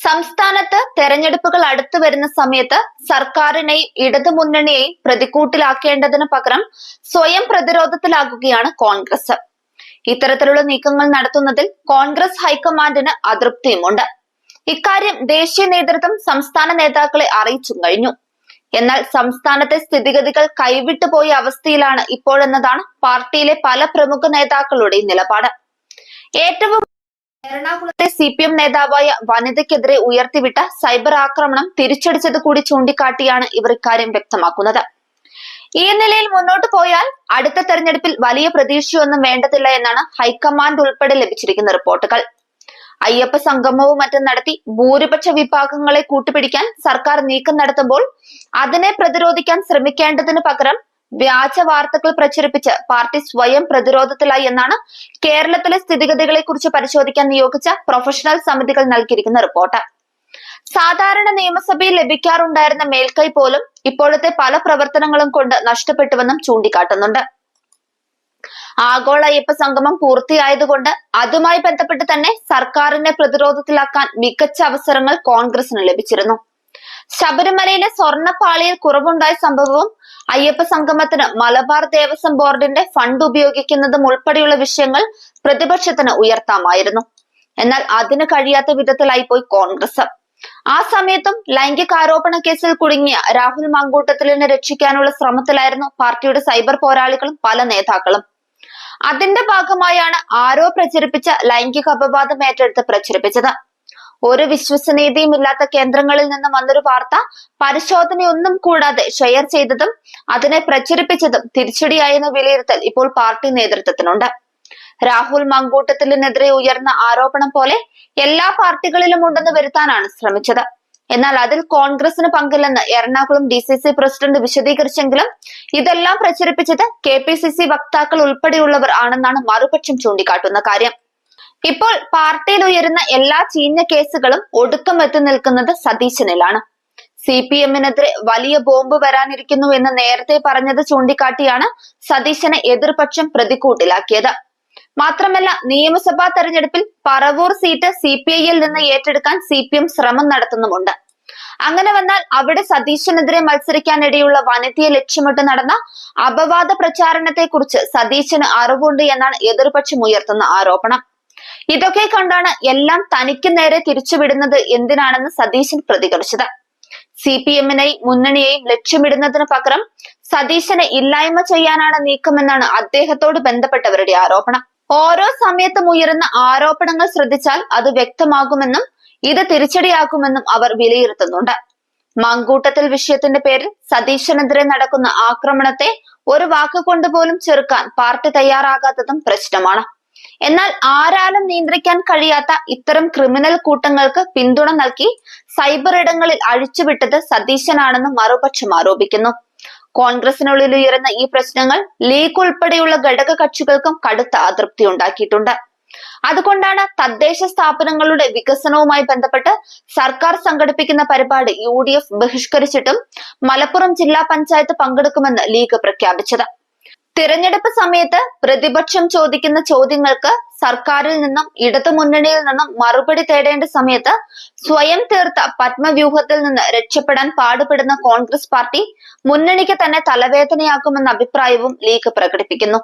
സംസ്ഥാനത്ത് തെരഞ്ഞെടുപ്പുകൾ അടുത്തു വരുന്ന സമയത്ത് സർക്കാരിനെയും ഇടതുമുന്നണിയെയും പ്രതിക്കൂട്ടിലാക്കേണ്ടതിന് പകരം സ്വയം പ്രതിരോധത്തിലാകുകയാണ് കോൺഗ്രസ്. ഇത്തരത്തിലുള്ള നീക്കങ്ങൾ നടത്തുന്നതിൽ കോൺഗ്രസ് ഹൈക്കമാൻഡിന് അതൃപ്തിയുമുണ്ട്. ഇക്കാര്യം ദേശീയ നേതൃത്വം സംസ്ഥാന നേതാക്കളെ അറിയിച്ചും കഴിഞ്ഞു. എന്നാൽ സംസ്ഥാനത്തെ സ്ഥിതിഗതികൾ കൈവിട്ടുപോയ അവസ്ഥയിലാണ് ഇപ്പോഴെന്നതാണ് പാർട്ടിയിലെ പല പ്രമുഖ നേതാക്കളുടെയും നിലപാട്. ഏറ്റവും എറണാകുളത്തെ സി പി എം നേതാവായ വനിതയ്ക്കെതിരെ ഉയർത്തിവിട്ട സൈബർ ആക്രമണം തിരിച്ചടിച്ചത് കൂടി ചൂണ്ടിക്കാട്ടിയാണ് ഇവർ ഇക്കാര്യം വ്യക്തമാക്കുന്നത്. ഈ നിലയിൽ മുന്നോട്ട് പോയാൽ അടുത്ത തെരഞ്ഞെടുപ്പിൽ വലിയ പ്രതീക്ഷയൊന്നും വേണ്ടതില്ല എന്നാണ് ഹൈക്കമാൻഡ് ഉൾപ്പെടെ ലഭിച്ചിരിക്കുന്ന റിപ്പോർട്ടുകൾ. അയ്യപ്പ സംഗമവും മറ്റും നടത്തി ഭൂരിപക്ഷ വിഭാഗങ്ങളെ കൂട്ടുപിടിക്കാൻ സർക്കാർ നീക്കം നടത്തുമ്പോൾ അതിനെ പ്രതിരോധിക്കാൻ ശ്രമിക്കേണ്ടതിന് പകരം വ്യാജ വാർത്തകൾ പ്രചരിപ്പിച്ച് പാർട്ടി സ്വയം പ്രതിരോധത്തിലായി എന്നാണ് കേരളത്തിലെ സ്ഥിതിഗതികളെ കുറിച്ച് പരിശോധിക്കാൻ നിയോഗിച്ച പ്രൊഫഷണൽ സമിതികൾ നൽകിയിരിക്കുന്ന റിപ്പോർട്ട്. സാധാരണ നിയമസഭയിൽ ലഭിക്കാറുണ്ടായിരുന്ന മേൽക്കൈ പോലും ഇപ്പോഴത്തെ പല പ്രവർത്തനങ്ങളും കൊണ്ട് നഷ്ടപ്പെട്ടുവെന്നും ചൂണ്ടിക്കാട്ടുന്നുണ്ട്. ആഗോള അയ്യപ്പ സംഗമം പൂർത്തിയായതുകൊണ്ട് അതുമായി ബന്ധപ്പെട്ട് തന്നെ സർക്കാരിനെ പ്രതിരോധത്തിലാക്കാൻ മികച്ച അവസരങ്ങൾ കോൺഗ്രസിന് ലഭിച്ചിരുന്നു. ശബരിമലയിലെ സ്വർണപ്പാളിയിൽ കുറവുണ്ടായ സംഭവവും അയ്യപ്പ സംഗമത്തിന് മലബാർ ദേവസ്വം ബോർഡിന്റെ ഫണ്ട് ഉപയോഗിക്കുന്നതും ഉൾപ്പെടെയുള്ള വിഷയങ്ങൾ പ്രതിപക്ഷത്തിന് ഉയർത്താമായിരുന്നു. എന്നാൽ അതിന് കഴിയാത്ത വിധത്തിലായി പോയി കോൺഗ്രസ്. ആ സമയത്തും ലൈംഗിക ആരോപണ കേസിൽ കുടുങ്ങിയ രാഹുൽ മങ്കൂട്ടത്തിലിനെ രക്ഷിക്കാനുള്ള ശ്രമത്തിലായിരുന്നു പാർട്ടിയുടെ സൈബർ പോരാളികളും പല നേതാക്കളും. അതിന്റെ ഭാഗമായാണ് ആരോ പ്രചരിപ്പിച്ച ലൈംഗിക അപവാദം ഏറ്റെടുത്ത് പ്രചരിപ്പിച്ചത്. ഒരു വിശ്വസനീയതയും ഇല്ലാത്ത കേന്ദ്രങ്ങളിൽ നിന്ന് വന്നൊരു വാർത്ത പരിശോധനയൊന്നും കൂടാതെ ഷെയർ ചെയ്തതും അതിനെ പ്രചരിപ്പിച്ചതും തിരിച്ചടിയായെന്ന വിലയിരുത്തൽ ഇപ്പോൾ പാർട്ടി നേതൃത്വത്തിനുണ്ട്. രാഹുൽ മങ്കൂട്ടത്തിലിനെതിരെ ഉയർന്ന ആരോപണം പോലെ എല്ലാ പാർട്ടികളിലും ഉണ്ടെന്ന് വരുത്താനാണ് ശ്രമിച്ചത്. എന്നാൽ അതിൽ കോൺഗ്രസിന് പങ്കില്ലെന്ന് Ernakulam D C C president വിശദീകരിച്ചെങ്കിലും ഇതെല്ലാം പ്രചരിപ്പിച്ചത് കെ പി സി സി വക്താക്കൾ ഉൾപ്പെടെയുള്ളവർ ആണെന്നാണ് മറുപക്ഷം ചൂണ്ടിക്കാട്ടുന്ന കാര്യം. ഇപ്പോൾ പാർട്ടിയിൽ ഉയരുന്ന എല്ലാ ചീഞ്ഞ കേസുകളും ഒടുക്കം എത്തി നിൽക്കുന്നത് സതീശനിലാണ്. സി പി എമ്മിനെതിരെ വലിയ ബോംബ് വരാനിരിക്കുന്നു എന്ന് നേരത്തെ പറഞ്ഞത് ചൂണ്ടിക്കാട്ടിയാണ് സതീശനെ എതിർപക്ഷം പ്രതിക്കൂട്ടിലാക്കിയത്. മാത്രമല്ല നിയമസഭാ തെരഞ്ഞെടുപ്പിൽ പറവൂർ സീറ്റ് സി പി ഐയിൽ നിന്ന് ഏറ്റെടുക്കാൻ സി പി എം ശ്രമം നടത്തുന്നുമുണ്ട്. അങ്ങനെ വന്നാൽ അവിടെ സതീശനെതിരെ മത്സരിക്കാനിടയുള്ള വനിതയെ ലക്ഷ്യമിട്ട് നടന്ന അപവാദ പ്രചാരണത്തെക്കുറിച്ച് സതീശന് അറിവുണ്ട് എന്നാണ് എതിർപക്ഷം ഉയർത്തുന്ന ആരോപണം. ഇതൊക്കെ കണ്ടാണ് എല്ലാം തനിക്ക് നേരെ തിരിച്ചുവിടുന്നത് എന്തിനാണെന്ന് സതീശൻ പ്രതികരിച്ചത്. സി പി എമ്മിനെയും മുന്നണിയെയും ലക്ഷ്യമിടുന്നതിന് പകരം സതീശനെ ഇല്ലായ്മ ചെയ്യാനാണ് നീക്കമെന്നാണ് അദ്ദേഹത്തോട് ബന്ധപ്പെട്ടവരുടെ ആരോപണം. ഓരോ സമയത്തും ഉയരുന്ന ആരോപണങ്ങൾ ശ്രദ്ധിച്ചാൽ അത് വ്യക്തമാകുമെന്നും ഇത് തിരിച്ചടിയാക്കുമെന്നും അവർ വിലയിരുത്തുന്നുണ്ട്. മങ്കൂട്ടത്തിൽ വിഷയത്തിന്റെ പേരിൽ സതീശനെതിരെ നടക്കുന്ന ആക്രമണത്തെ ഒരു വാക്കുകൊണ്ട് പോലും ചെറുക്കാൻ പാർട്ടി തയ്യാറാകാത്തതും പ്രശ്നമാണ്. എന്നാൽ ആരാലും നിയന്ത്രിക്കാൻ കഴിയാത്ത ഇത്തരം ക്രിമിനൽ കൂട്ടങ്ങൾക്ക് പിന്തുണ നൽകി സൈബർ ഇടങ്ങളിൽ അഴിച്ചുവിട്ടത് സതീശനാണെന്ന് മറുപക്ഷം ആരോപിക്കുന്നു. കോൺഗ്രസിനുള്ളിൽ ഉയരുന്ന ഈ പ്രശ്നങ്ങൾ ലീഗ് ഉൾപ്പെടെയുള്ള ഘടക കക്ഷികൾക്കും കടുത്ത അതൃപ്തി ഉണ്ടാക്കിയിട്ടുണ്ട്. അതുകൊണ്ടാണ് തദ്ദേശ സ്ഥാപനങ്ങളുടെ വികസനവുമായി ബന്ധപ്പെട്ട് സർക്കാർ സംഘടിപ്പിക്കുന്ന പരിപാടി യു ഡി എഫ് ബഹിഷ്കരിച്ചിട്ടും മലപ്പുറം ജില്ലാ പഞ്ചായത്ത് പങ്കെടുക്കുമെന്ന് ലീഗ് പ്രഖ്യാപിച്ചത്. തിരഞ്ഞെടുപ്പ് സമയത്ത് പ്രതിപക്ഷം ചോദിക്കുന്ന ചോദ്യങ്ങൾക്ക് സർക്കാരിൽ നിന്നും ഇടതുമുന്നണിയിൽ നിന്നും മറുപടി തേടേണ്ട സമയത്ത് സ്വയം തീർത്ത പത്മവ്യൂഹത്തിൽ നിന്ന് രക്ഷപ്പെടാൻ പാടുപെടുന്ന കോൺഗ്രസ് പാർട്ടി മുന്നണിക്ക് തന്നെ തലവേദനയാക്കുമെന്ന അഭിപ്രായവും ലീഗ് പ്രകടിപ്പിക്കുന്നു.